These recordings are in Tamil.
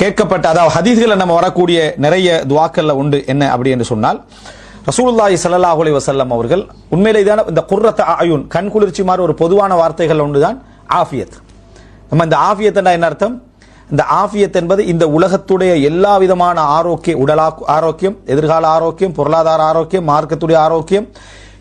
கேட்கப்பட்ட அதாவது ஹதீஸ்களில் நம்ம வரக்கூடிய நிறைய துவாக்கல்ல உண்டு. என்ன அப்படி என்று சொன்னால் ரசூலுல்லாஹி ஸல்லல்லாஹு அலைஹி வஸல்லம் அவர்கள் உண்மையிலே தான் இந்த குர்ரத் அயுன் கண் குளிர்ச்சி மாதிரி ஒரு பொதுவான வார்த்தைகள் ஒன்றுதான் ஆஃபியத். நம்ம இந்த ஆஃபியத் என்ன அர்த்தம்? இந்த ஆஃபியத் என்பது இந்த உலகத்துடைய எல்லா விதமான ஆரோக்கிய உடலா ஆரோக்கியம் எதிர்கால ஆரோக்கியம் பொருளாதார ஆரோக்கியம் மார்க்கத்துடைய ஆரோக்கியம்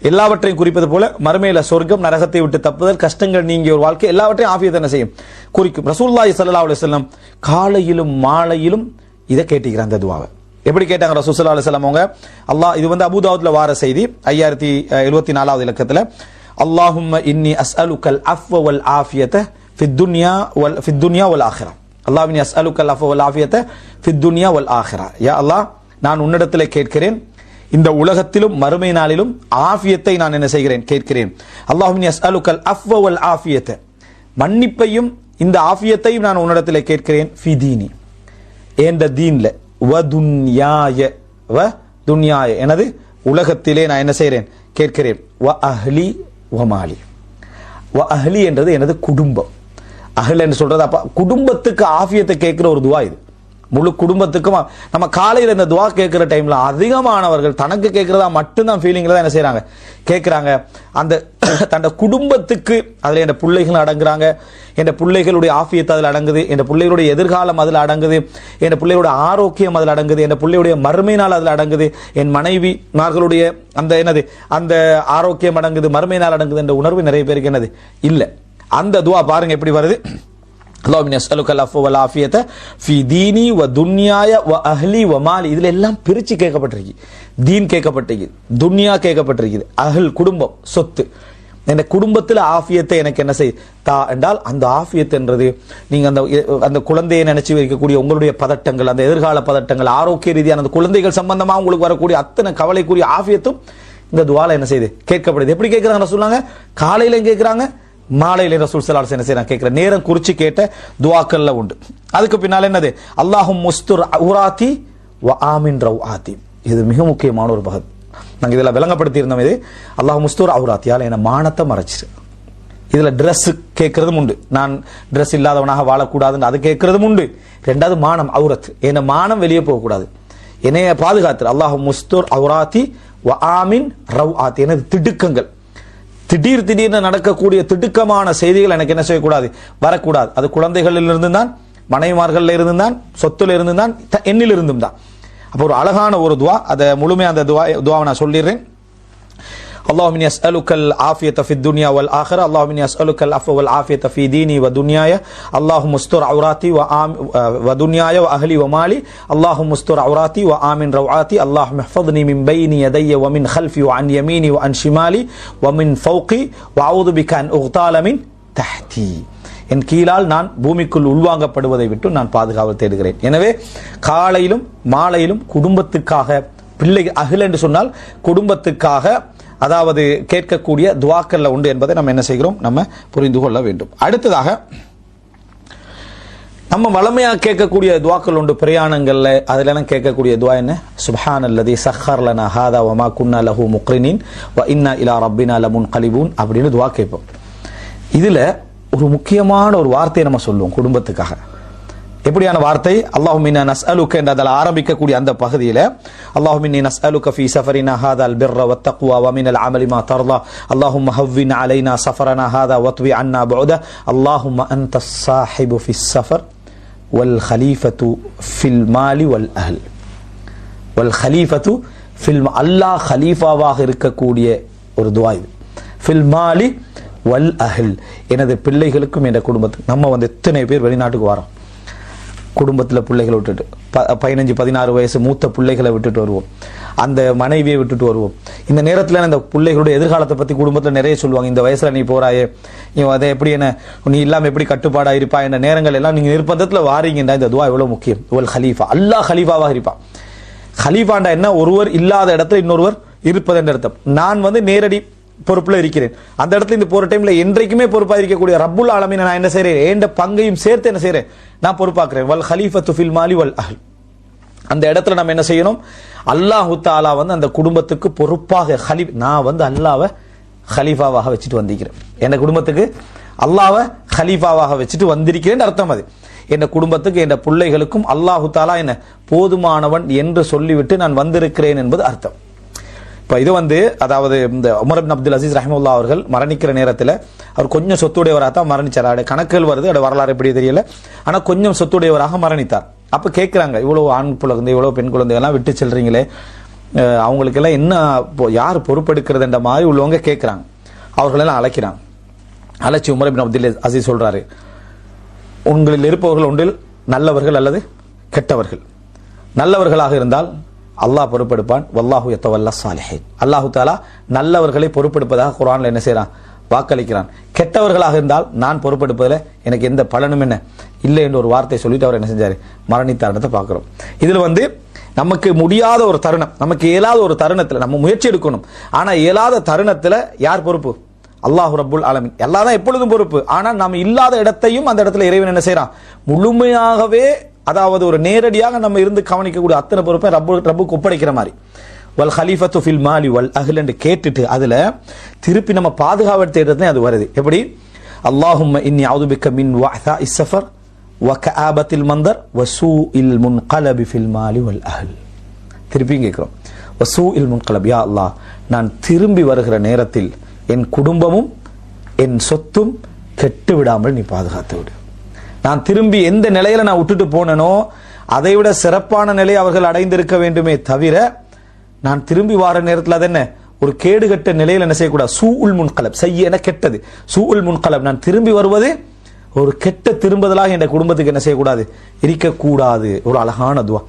எல்லாவற்றையும் குறிப்பது போல மறுமையில சொர்க்கம் நரகத்தை விட்டு தப்புதல் கஷ்டங்கள் நீங்கிய ஒரு வாழ்க்கை எல்லாவற்றையும் ஆஃபியத் என்ன செய்யும். குறிக்கும். ரசூல்லாய் சல்லா அலுவலம் காலையிலும் மாலையிலும் இதை கேட்டுக்கிறார் அந்த துவாவை. எப்படி கேட்டாங்க ரசூசல்லா அலுவலம் அவங்க? அல்லாஹ் இது வந்து அபுதாவுல வார செய்தி ஐயாயிரத்தி எழுபத்தி நாலாவது இலக்கத்தில் அல்லாஹும் இன்னி அஸ் அலு அஃப் வல் ஆஃபியத்தை ஃபித்துன்யா வல் ஃபித்துன்யா வல் ஆஹிரா. அல்லாஹ் இன்னி அஸ் அலு கல் அஃப் வல் ஆஃபியத்தை ஃபித்துன்யா வல் ஆஹிரா. யா அல்லாஹ் நான் உன்னிடத்தில் கேட்கிறேன் இந்த உலகத்திலும் மறுமை நாளிலும் ஆஃபியத்தை நான் என்ன செய்கிறேன்? கேட்கிறேன். அல்லாஹ் எஸ் அலுக்கல் அஃப்வல் ஆஃபியத்தை. மன்னிப்பையும் இந்த ஆஃபியத்தையும் நான் உன்னிடத்தில் கேட்கிறேன். ஃபி தீனி. ஏண்ட தீன்ல? வ துன்யாய. வ துன்யாய. எனது உலகத்திலே நான் என்ன செய்கிறேன்? கேட்கிறேன். வ அஹ்லி வ மாலி. வ அஹ்லி என்றது எனது குடும்பம். அஹ்ல் என்று சொல்றது அப்ப குடும்பத்துக்கு ஆஃபியத்தை கேட்கிற ஒரு துவா இது. முழு குடும்பத்துக்கும் நம்ம காலையில் இந்த துவா கேட்குற டைமில் அதிகமானவர்கள் தனக்கு கேட்குறதா மட்டும்தான் ஃபீலிங்கில் தான் என்ன செய்கிறாங்க கேட்குறாங்க. அந்த தன்னோட குடும்பத்துக்கு அதில் என் பிள்ளைகள் அடங்குறாங்க. என் பிள்ளைகளுடைய ஆஃபியத்தை அதில் அடங்குது. என் பிள்ளைகளுடைய எதிர்காலம் அதில் அடங்குது. என் பிள்ளைகளுடைய ஆரோக்கியம் அதில் அடங்குது. என் பிள்ளையுடைய மறுமை நாள் அதில் அடங்குது. என் மனைவி மார்களுடைய அந்த என்னது அந்த ஆரோக்கியம் அடங்குது மறுமை நாள் அடங்குது என்ற உணர்வு நிறைய பேருக்கு என்னது? இல்லை. அந்த துவா பாருங்க எப்படி வருது? அல்லாஹ் அஸ்அலுக அல்லாஃபு வல் ஆஃபியத்தை ஃபி தீனி வ துன்யாய வ அஹ்லி வ மாலி. இதில் எல்லாம் பிரித்து கேட்கப்பட்டிருக்கு. தீன் கேட்கப்பட்டிருக்குது துன்யா கேட்கப்பட்டிருக்குது அஹல் குடும்பம் சொத்து. என் குடும்பத்தில் ஆஃபியத்தை எனக்கு என்ன செய் தா என்றால் அந்த ஆஃபியத்துன்றது நீங்கள் அந்த அந்த குழந்தையை நினச்சி வைக்கக்கூடிய உங்களுடைய பதட்டங்கள் அந்த எதிர்கால பதட்டங்கள் ஆரோக்கிய ரீதியான அந்த குழந்தைகள் சம்பந்தமாக உங்களுக்கு வரக்கூடிய அத்தனை கவலைக்குரிய ஆஃபியத்தும் இந்த துவாலை என்ன செய்யுது கேட்கப்படுது. எப்படி கேட்குறாங்க சொல்லுவாங்க காலையிலையும் கேட்குறாங்க? மாலையில் ரசூல் சலால் என்ன செய்யறாங்க கேட்கிற நேரம் குறிச்சு கேட்ட துவாக்கல்ல உண்டு. அதுக்கு பின்னால் என்னது? அல்லாஹும் முஸ்துர் உராத்தி வ ஆமின் ரவ் ஆத்தி இது மிக முக்கியமான ஒரு பகத். நாங்கள் இதில் விளங்கப்படுத்தி இருந்தோம் இது. அல்லாஹ் முஸ்தூர் அவுராத்தியால் என மானத்தை மறைச்சிரு. இதில் ட்ரெஸ் கேட்கறதும் உண்டு. நான் ட்ரெஸ் இல்லாதவனாக வாழக்கூடாதுன்னு அது கேட்கறதும் உண்டு. ரெண்டாவது மானம் அவுரத். என்னை மானம் வெளியே போகக்கூடாது. என்னைய பாதுகாத்து அல்லாஹ் முஸ்தூர் அவுராத்தி வ ஆமின் ரவ் ஆத்தி எனது திடுக்கங்கள். திடீர் திடீர்னு நடக்கக்கூடிய திடுக்கமான செய்திகள் எனக்கு என்ன செய்யக்கூடாது? வரக்கூடாது. அது குழந்தைகளில் இருந்து தான் மனைவிமார்கள் இருந்து தான் சொத்துல இருந்து தான் த- எண்ணில் இருந்தும் தான் அப்போ ஒரு அழகான ஒரு துவா அதை முழுமையாக அந்த துவா துவாவை நான் சொல்லிடுறேன். اللهم اني اسالك العافيه في الدنيا والاخره اللهم اني اسالك العفو والعافيه في ديني ودنياي اللهم استر عوراتي وآم ودنياي واهلي ومالي اللهم استر عوراتي وامن روعاتي اللهم احفظني من بين يدي ومن خلفي وعن يميني وعن شمالي ومن فوقي واعوذ بك ان اغتال من تحتي என் கீழால் நான் பூமிக்குள் உள்வாங்கப்படுவதை விட்டு நான் பாதுகாவல் தேடுகிறேன் எனவே காலையிலும் மாலையிலும் குடும்பத்துக்காக பிள்ளை அகில் என்று சொன்னால் குடும்பத்துக்காக அதாவது கேட்கக்கூடிய துவாக்கல்ல உண்டு என்பதை நம்ம என்ன செய்கிறோம்? நம்ம புரிந்து கொள்ள வேண்டும். அடுத்ததாக நம்ம வளமையாக கேட்கக்கூடிய துவாக்கள் உண்டு. பிரயாணங்கள்ல அதுல கேட்கக்கூடிய துவா என்ன? சுஹான் அல்லதி சஹர் லனா ஹாதா வமா குன்னா லஹு முக்ரினின் வ இன்னா இலா ரப்பினா லமுன் கலிபூன் அப்படின்னு துவா கேட்போம். இதுல ஒரு முக்கியமான ஒரு வார்த்தையை நம்ம சொல்லுவோம் குடும்பத்துக்காக. எப்படியான வார்த்தை? அல்லாஹும் நஸ் அலுக்க என்று அதில் ஆரம்பிக்கக்கூடிய அந்த பகுதியில் அல்லாஹும் நஸ் அலுக்க ஃபி சஃபரினா ஹாதா அல் பிர்ர வத்தக்குவா வமின் அல் அமலி மா தர்லா. அல்லாஹும் ஹவ்வின் அலைனா சஃபரனா ஹாதா வத்வி அன்னா பௌத அல்லாஹும் அந்த சாஹிபு ஃபி சஃபர் வல் ஹலீஃபத்து ஃபில் மாலி வல் அஹல். வல் ஹலீஃபத்து ஃபில் அல்லாஹ் ஹலீஃபாவாக இருக்கக்கூடிய ஒரு துவா இது. ஃபில் மாலி வல் அஹில். எனது பிள்ளைகளுக்கும் என் குடும்பத்துக்கு நம்ம வந்து எத்தனை பேர் வெளிநாட்டுக்கு வரோம் குடும்பத்தில் பிள்ளைகளை விட்டுட்டு ப பதினஞ்சு பதினாறு வயசு மூத்த பிள்ளைகளை விட்டுட்டு வருவோம். அந்த மனைவியை விட்டுட்டு வருவோம். இந்த நேரத்தில் அந்த பிள்ளைகளுடைய எதிர்காலத்தை பற்றி குடும்பத்தில் நிறைய சொல்லுவாங்க. இந்த வயசில் நீ போகிறாயே நீ அதை எப்படி என்ன நீ இல்லாமல் எப்படி கட்டுப்பாடாக இருப்பா என்ற நேரங்கள் எல்லாம் நீங்கள் நிர்பந்தத்தில் வாரீங்கன்னா இந்த துவா எவ்வளோ முக்கியம். இவள் ஹலீஃபா. அல்லாஹ் ஹலீஃபாவாக இருப்பான் ஹலீஃபாண்டா என்ன? ஒருவர் இல்லாத இடத்துல இன்னொருவர் இருப்பதென்ற அர்த்தம். நான் வந்து நேரடி பொறுப்புல இருக்கிறேன். அந்த இடத்துல இந்த போற டைம்ல என்றைக்குமே பொறுப்பா இருக்கக்கூடிய ரப்புல் ஆலமீனை நான் என்ன செய்கிறேன் என்ற பங்கையும் சேர்த்து என்ன செய்கிறேன் நான் பொறுப்பாக்குறேன். வல் ஹலீஃபத்து ஃபில் மாலி வல் அஹல். அந்த இடத்துல நம்ம என்ன செய்யணும்? அல்லாஹு தாலா வந்து அந்த குடும்பத்துக்கு பொறுப்பாக ஹலி நான் வந்து அல்லாவை ஹலீஃபாவாக வச்சுட்டு வந்திருக்கிறேன் என் குடும்பத்துக்கு? அல்லாவை ஹலீஃபாவாக வச்சுட்டு வந்திருக்கிறேன் அர்த்தம் அது. என் குடும்பத்துக்கு என் பிள்ளைகளுக்கும் அல்லாஹு தாலா என்ன போதுமானவன் என்று சொல்லிவிட்டு நான் வந்திருக்கிறேன் என்பது அர்த்தம். இப்போ இது வந்து அதாவது இந்த உமர் அபின் அப்துல் அசீஸ் ரஹிமுல்லா அவர்கள் மரணிக்கிற நேரத்தில் அவர் கொஞ்சம் சொத்துடையவராக தான் மரணிச்சார். அவருடைய கணக்குகள் வருது அவருடைய வரலாறு எப்படி தெரியல. ஆனால் கொஞ்சம் சொத்துடையவராக மரணித்தார். அப்போ கேட்குறாங்க இவ்வளோ ஆண் குழந்தை இவ்வளோ பெண் குழந்தைகள்லாம் விட்டு செல்றீங்களே. அவங்களுக்கெல்லாம் என்ன பொ- யார் பொறுப்பெடுக்கிறதுன்ற மாதிரி உள்ளவங்க கேட்குறாங்க அவர்களெல்லாம் அழைக்கிறாங்க. அழைச்சி உமர் இப்னு அப்துல் அசீஸ் சொல்கிறாரு உங்களில் இருப்பவர்கள் ஒன்றில் நல்லவர்கள் அல்லது கெட்டவர்கள். நல்லவர்களாக இருந்தால் அல்லாஹ் பொறுப்பெடுப்பான். வல்லாஹு யத்தவல்லா சாலிஹின். அல்லாஹு தாலா நல்லவர்களை பொறுப்பெடுப்பதாக குரான்ல என்ன செய்கிறான் வாக்களிக்கிறான். கெட்டவர்களாக இருந்தால் நான் பொறுப்பெடுப்பதில் எனக்கு எந்த பலனும் என்ன? இல்லை என்று ஒரு வார்த்தை சொல்லிட்டு அவர் என்ன செஞ்சார்? மரணித்தாரணத்தை பார்க்குறோம். இதில் வந்து நமக்கு முடியாத ஒரு தருணம் நமக்கு இயலாத ஒரு தருணத்தில் நம்ம முயற்சி எடுக்கணும். ஆனால் இயலாத தருணத்தில் யார் பொறுப்பு? அல்லாஹ் ரபுல் அலமி எல்லாம் தான் எப்பொழுதும் பொறுப்பு. ஆனால் நாம் இல்லாத இடத்தையும் அந்த இடத்துல இறைவன் என்ன செய்கிறான் முழுமையாகவே அதாவது ஒரு நேரடியாக நம்ம இருந்து கவனிக்கக்கூடிய அத்தனை பொறுப்பை ரப்பு ரப்புக்கு ஒப்படைக்கிற மாதிரி. வல் ஹலீஃபத்து ஃபில் மாலி வல் அகிலண்டு என்று கேட்டுட்டு அதில் திருப்பி நம்ம பாதுகாவல் தேடுறது அது வருது. எப்படி? அல்லாஹும் இன்னி அவுதுபிக்க மின் வஅதா இஸ்ஸஃபர் வ ஆபத்தில் மந்தர் வ சூஇல் முன்கலபி ஃபில் மாலி வல் அஹ்ல். திருப்பியும் கேட்குறோம். வசூ இல் முன்கலப் யா அல்லாஹ் நான் திரும்பி வருகிற நேரத்தில் என் குடும்பமும் என் சொத்தும் கெட்டு விடாமல் நீ பாதுகாத்து விடு நான் திரும்பி எந்த நிலையில நான் விட்டுட்டு போனேனோ அதை விட சிறப்பான நிலை அவர்கள் அடைந்திருக்க வேண்டுமே தவிர நான் திரும்பி வார நேரத்தில் அது என்ன? ஒரு கேடுகட்ட நிலையில் என்ன செய்யக்கூடாது? சூ உல் முன்கலப். செய்ய என கெட்டது. சூ உல் முன்கலப். நான் திரும்பி வருவது ஒரு கெட்ட திரும்புதலாக என் குடும்பத்துக்கு என்ன செய்யக்கூடாது? இருக்கக்கூடாது. ஒரு அழகான துவா.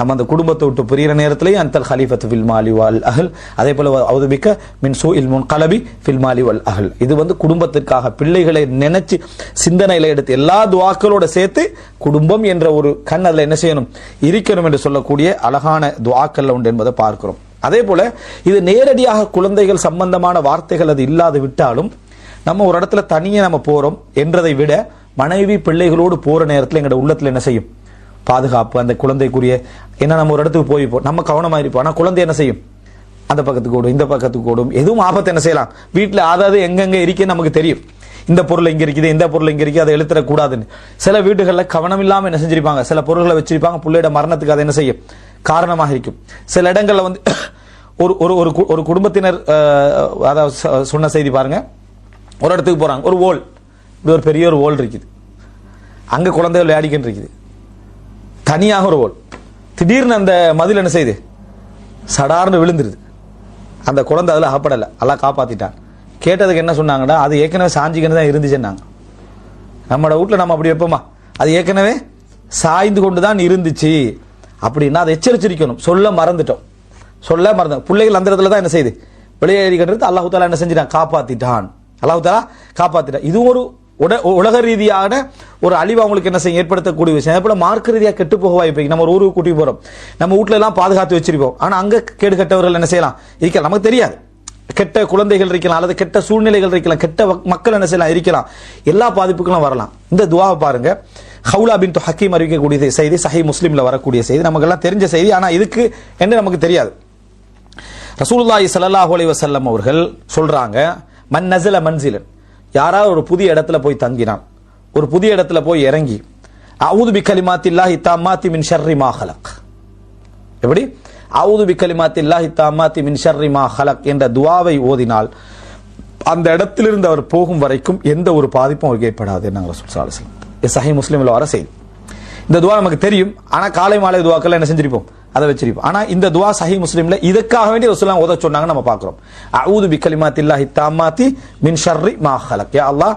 நம்ம அந்த குடும்பத்தை விட்டு புரிகிற நேரத்திலேயே அந்த ஹலீஃபத் ஃபில் மாலி வல் அஹல். அதே போல அவதுபிக்க மின் சூ இல் முன் கலபி ஃபில் மாலி வல் அஹல். இது வந்து குடும்பத்திற்காக பிள்ளைகளை நினைச்சு சிந்தனையில எடுத்து எல்லா துவாக்களோட சேர்த்து குடும்பம் என்ற ஒரு கண் அதில் என்ன செய்யணும்? இருக்கணும் என்று சொல்லக்கூடிய அழகான துவாக்கள் உண்டு என்பதை பார்க்கிறோம். அதே போல இது நேரடியாக குழந்தைகள் சம்பந்தமான வார்த்தைகள் அது இல்லாது விட்டாலும் நம்ம ஒரு இடத்துல தனியே நம்ம போறோம் என்றதை விட மனைவி பிள்ளைகளோடு போற நேரத்தில் எங்களோட உள்ளத்தில் என்ன செய்யும்? பாதுகாப்பு அந்த குழந்தைக்குரிய என்ன நம்ம ஒரு இடத்துக்கு போய்ப்போம் நம்ம கவனமாக இருப்போம். ஆனால் குழந்தை என்ன செய்யும்? அந்த பக்கத்துக்கு ஓடும் இந்த பக்கத்துக்கு ஓடும். எதுவும் ஆபத்து என்ன செய்யலாம்? வீட்டில் அதாவது எங்கெங்கே இருக்கேன்னு நமக்கு தெரியும். இந்த பொருள் இங்கே இருக்குது இந்த பொருள் இங்கே இருக்குது அதை எழுத்துறக்கூடாதுன்னு சில வீடுகளில் கவனம் இல்லாமல் என்ன செஞ்சிருப்பாங்க? சில பொருள்களை வச்சிருப்பாங்க பிள்ளையோட மரணத்துக்கு அதை என்ன செய்யும்? காரணமாக இருக்கும். சில இடங்களில் வந்து ஒரு ஒரு ஒரு கு- ஒரு குடும்பத்தினர் அதாவது சொன்ன செய்தி பாருங்க. ஒரு இடத்துக்கு போகிறாங்க ஒரு ஓல். இப்படி ஒரு பெரிய ஒரு ஓல் இருக்குது. அங்கே குழந்தைகள் விளையாடிக்கிட்டு இருக்குது. தனியாக ஒரு ஓல் திடீர்னு அந்த மதில் என்ன செய்யுது சடார்னு விழுந்துருது. அந்த குழந்தை அதில் அகப்படலை. எல்லாம் காப்பாற்றிட்டான் கேட்டதுக்கு என்ன சொன்னாங்கன்னா அது ஏற்கனவே சாஞ்சிக்கின்னு தான் இருந்துச்சுன்னாங்க நம்மளோட வீட்ல நம்ம அப்படி வைப்போமா? அது ஏற்கனவே சாய்ந்து கொண்டு தான் இருந்துச்சு. அப்படின்னா அதை எச்சரிச்சிருக்கணும். சொல்ல மறந்துட்டோம். சொல்ல மறந்தோம் பிள்ளைகள் அந்த இடத்துல தான் என்ன செய்யுது வெளியேறிக்கிறது அல்லாஹு தாலா என்ன செஞ்சிட்டான்? காப்பாற்றிட்டான் அல்லாஹு தாலா இதுவும் ஒரு உலக ரீதியான ஒரு அழிவு அவங்களுக்கு என்ன செய்ய ஏற்படுத்தக்கூடிய விஷயம். அதே போல மார்க்க ரீதியாக கெட்டு போக வாய்ப்பு நம்ம ஒரு ஊருக்கு கூட்டி போறோம். நம்ம வீட்டுல எல்லாம் பாதுகாத்து வச்சிருப்போம். ஆனா அங்க கேடு கட்டவர்கள் என்ன செய்யலாம்? இருக்கலாம். நமக்கு தெரியாது. கெட்ட குழந்தைகள் இருக்கலாம் அல்லது கெட்ட சூழ்நிலைகள் இருக்கலாம் கெட்ட மக்கள் என்ன செய்யலாம்? இருக்கலாம். எல்லா பாதிப்புகளும் வரலாம். இந்த துவாவை பாருங்க. ஹவுலா பின் ஹக்கீம் அறிவிக்கக்கூடிய செய்தி சஹி முஸ்லீம்ல வரக்கூடிய செய்தி. நமக்கு எல்லாம் தெரிஞ்ச செய்தி. ஆனா இதுக்கு என்ன நமக்கு தெரியாது. ரசூல்லாய் ஸல்லல்லாஹு அலி வசல்லம் அவர்கள் சொல்றாங்க மன் நசில மன்சிலன் யாராவது ஒரு புதிய இடத்துல போய் தங்கினான். ஒரு புதிய இடத்துல போய் இறங்கி அவுது பி கலிமாத்தில்லாஹி தாமாத்தி மின் ஷர்ரி மா ஹலக். எப்படி? அவுது பி கலிமாத்தில்லாஹி தாமாத்தி மின் ஷர்ரி மா ஹலக் என்ற துவாவை ஓதினால் அந்த இடத்திலிருந்து அவர் போகும் வரைக்கும் எந்த ஒரு பாதிப்பும் அவருக்கு ஏற்படாது நாங்கள் ரசூல் சஹி முஸ்லீமில் வர செய்தி. இந்த துவா நமக்கு தெரியும். ஆனால் காலை மாலை துவாக்கள் என்ன செஞ்சிருப்போம்? அதை வச்சிருப்போம். ஆனா இந்த துவா சஹி முஸ்லீம்ல இதுக்காக வேண்டி ரசூலுல்லாஹ் ஓத சொன்னாங்க நம்ம பாக்குறோம் அவுது பி கலிமாத்தில்லாஹி தாமாத்தி மின் ஷர்ரி மா ஹலக். யா அல்லாஹ்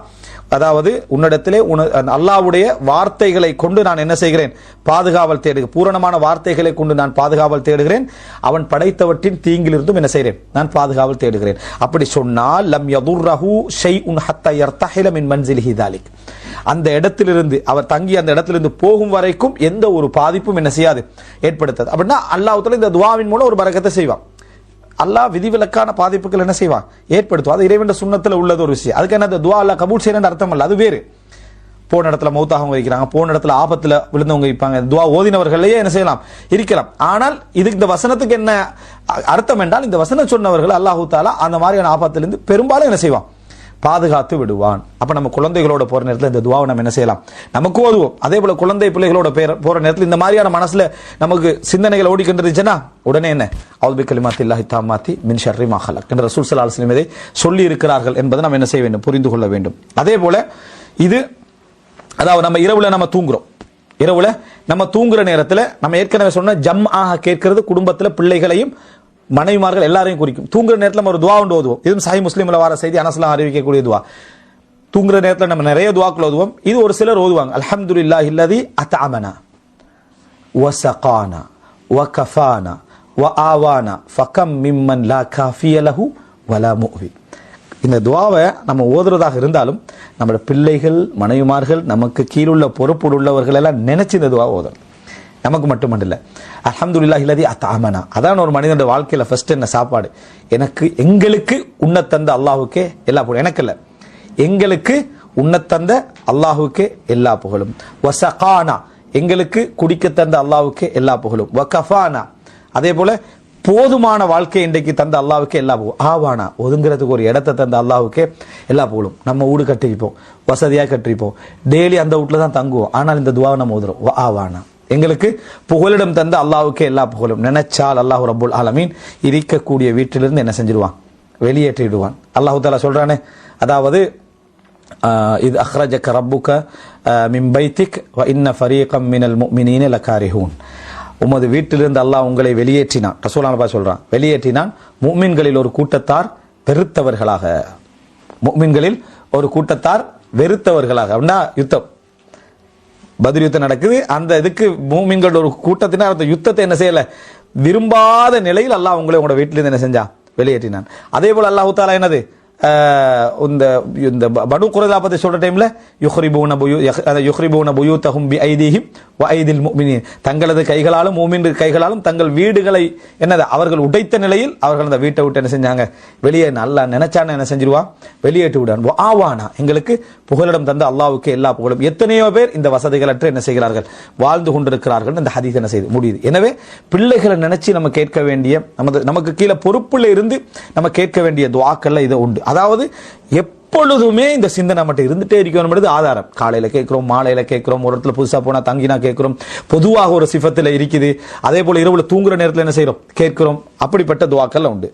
அதாவது உன்னிடத்திலே உன- அல்லாவுடைய வார்த்தைகளை கொண்டு நான் என்ன செய்கிறேன்? பாதுகாவல் தேடு பூரணமான வார்த்தைகளை கொண்டு நான் பாதுகாவல் தேடுகிறேன். அவன் படைத்தவற்றின் தீங்கிலிருந்தும் என்ன செய்கிறேன்? நான் பாதுகாவல் தேடுகிறேன். அப்படி சொன்னால் லம் யதுர்ரஹு ஷைஉன் ஹத்தா யர்தஹில தஹிலமின் மன்சிலிஹி தாலிக். அந்த இடத்திலிருந்து அவர் தங்கி அந்த இடத்திலிருந்து போகும் வரைக்கும் எந்த ஒரு பாதிப்பும் என்ன செய்யாது? ஏற்படுத்தாது. அப்படின்னா அல்லாஹ் இந்த துவாவின் மூலம் ஒரு பறக்கத்தை செய்வான். அல்லாஹ் விதிவிலக்கான பாதிப்புகள் என்ன செய்வான்? ஏற்படுத்துவா அது இறைவன் சுண்ணத்தில் உள்ளது ஒரு விஷயம். அதுக்கு என்ன அந்த துவா அல்லா கபூல் செய்யறேன்னு அர்த்தம் இல்லை. அது வேறு. போன இடத்துல மௌத்தாகவங்க இருக்கிறாங்க. போன இடத்துல ஆபத்தில் விழுந்தவங்க இருப்பாங்க. துவா ஓதினவர்களையே என்ன செய்யலாம்? இருக்கலாம். ஆனால் இதுக்கு இந்த வசனத்துக்கு என்ன அர்த்தம் என்றால் இந்த வசனம் சொன்னவர்கள் அல்லாஹூ தாலா அந்த மாதிரியான ஆபத்திலிருந்து பெரும்பாலும் என்ன செய்வான்? பாதுகாத்து விடுவான். அப்ப நம்ம குழந்தைகளோட போற நேரத்தில் இந்த துவாவை நம்ம என்ன செய்யலாம்? நமக்கு ஓதுவோம். அதே போல குழந்தை பிள்ளைகளோட பேர- போற நேரத்தில் இந்த மாதிரியான மனசுல நமக்கு சிந்தனைகள் ஓடிக்கிட்டு உடனே என்ன? அவுல்பி கலிமாத்தி இல்லாஹி தாமாத்தி மின் ஷர்ரி மஹலக் என்ற ரசூல் சல்லா அலுவலம் இதை சொல்லி இருக்கிறார்கள் என்பதை நம்ம என்ன செய்ய வேண்டும்? புரிந்து கொள்ள வேண்டும். அதே போல இது அதாவது நம்ம இரவுல நம்ம தூங்குறோம். இரவுல நம்ம தூங்குற நேரத்தில் நம்ம ஏற்கனவே சொன்ன ஜம் ஆக கேட்கிறது குடும்பத்தில் பிள்ளைகளையும் மனைவிமார்கள் எல்லாரையும் குறிக்கும். தூங்குற நேரத்தில் ஒரு துவா ஒன்று ஓதுவோம். இதுவும் சாய் முஸ்லீமில் வர செய்தி அனசலாம் அறிவிக்கக்கூடிய துவா. தூங்குற நேரத்தில் நம்ம நிறைய துவாக்கள் ஓதுவோம். இது ஒரு சிலர் ஓதுவாங்க. அலமது இல்லா இல்லதி அத்த அமனா வசகானா வ கஃபானா வ ஆவானா ஃபக்கம் மிம்மன் லா காஃபியலஹு வலா மூவி இந்த துவாவை நம்ம ஓதுறதாக இருந்தாலும் நம்மளோட பிள்ளைகள் மனைவிமார்கள் நமக்கு கீழுள்ள பொறுப்புள்ளவர்கள் எல்லாம் நினைச்சு இந்த துவா ஓதுறது நமக்கு மட்டுமல்ல. அல்ஹம்துலில்லாஹி இல்லதி அத்தாமனா. அதான் ஒரு மனிதனுடைய வாழ்க்கையில ஃபர்ஸ்ட் என்ன சாப்பாடு. எனக்கு எங்களுக்கு உன்ன தந்த அல்லாஹுக்கே எல்லா புகழும். எனக்கு இல்ல எங்களுக்கு உன்ன தந்த அல்லாஹுக்கே எல்லா புகழும். வசகானா. எங்களுக்கு குடிக்க தந்த அல்லாவுக்கு எல்லா புகழும். வகஃபானா. அதே போல போதுமான வாழ்க்கை இன்றைக்கு தந்த அல்லாவுக்கு எல்லா புகழும். ஆவானா. ஒதுங்கிறதுக்கு ஒரு இடத்தை தந்த அல்லாவுக்கே எல்லா புகழும். நம்ம வீடு கட்டிருப்போம் வசதியாக கட்டிருப்போம் டெய்லி அந்த வீட்ல தான் தங்குவோம். ஆனால் இந்த துவாவை நம்ம ஓதுறோம் ஆவானா. எங்களுக்கு புகலிடம் தந்து அல்லாவுக்கு எல்லா புகழும். நினைச்சால் அல்லாஹு ரபுல் அலமீன் இருக்கக்கூடிய வீட்டிலிருந்து என்ன செஞ்சிருவான்? வெளியேற்றிடுவான். அல்லாஹு தாலா சொல்றானே அதாவது இது அஹ்ரஜக்க ரப்புக்க மிம்பைத்திக் இன்ன ஃபரீகம் மினல் மினீன லகாரிஹூன். உமது வீட்டிலிருந்து அல்லாஹ் உங்களை வெளியேற்றினான். ரசூலானபா சொல்றான் வெளியேற்றினான் முக்மின்களில் ஒரு கூட்டத்தார் வெறுத்தவர்களாக. முக்மின்களில் ஒரு கூட்டத்தார் வெறுத்தவர்களாக. அப்படின்னா யுத்தம். பதில் யுத்தம் நடக்குது. அந்த இதுக்கு மூமின்கள் ஒரு கூட்டத்தினர் அந்த யுத்தத்தை என்ன செய்யலை? விரும்பாத நிலையில் அல்லாஹ் உங்களை உங்களோட வீட்டிலிருந்து என்ன செஞ்சான்? வெளியேற்றினான். அதே போல் அல்லாஹ் தாலா என்னது? இந்த இந்த பனு குரதா பத்தி சொல்ற டைம்ல யுஹ்ரிபூன புயு யுஹ்ரிபூன அந்த தகும் பி ஐதீஹிம் வ ஐதில் தங்களது கைகளாலும் மூமின் கைகளாலும் தங்கள் வீடுகளை என்னது அவர்கள் உடைத்த நிலையில் அவர்கள் அந்த வீட்டை விட்டு என்ன செஞ்சாங்க? வெளியே நல்லா நினைச்சான என்ன செஞ்சிருவான் வெளியேற்றி விடான் ஆவானா எங்களுக்கு புகலிடம் தந்த அல்லாவுக்கு எல்லா புகழும். எத்தனையோ பேர் இந்த வசதிகளற்ற என்ன செய்கிறார்கள்? வாழ்ந்து கொண்டிருக்கிறார்கள். இந்த ஹதீஸ் என்ன செய்து முடியுது. எனவே பிள்ளைகளை நினைச்சு நம்ம கேட்க வேண்டிய நமது நமக்கு கீழே பொறுப்புல இருந்து நம்ம கேட்க வேண்டிய துவாக்கள்ல இது உண்டு. அதாவது எப்பொழுதுமே இந்த சிந்தனை மட்டும் இருந்துட்டே இருக்கணும் ஆதாரம். காலையில கேட்கிறோம் மாலையில கேட்கிறோம் ஒரு இடத்துல புதுசா போனா தங்கினா கேட்கிறோம். பொதுவாக ஒரு சிபத்துல இருக்குது. அதே போல இரவுல தூங்குற நேரத்தில் என்ன செய்யறோம் கேட்கிறோம். அப்படிப்பட்ட துவாக்கள்ல உண்டு.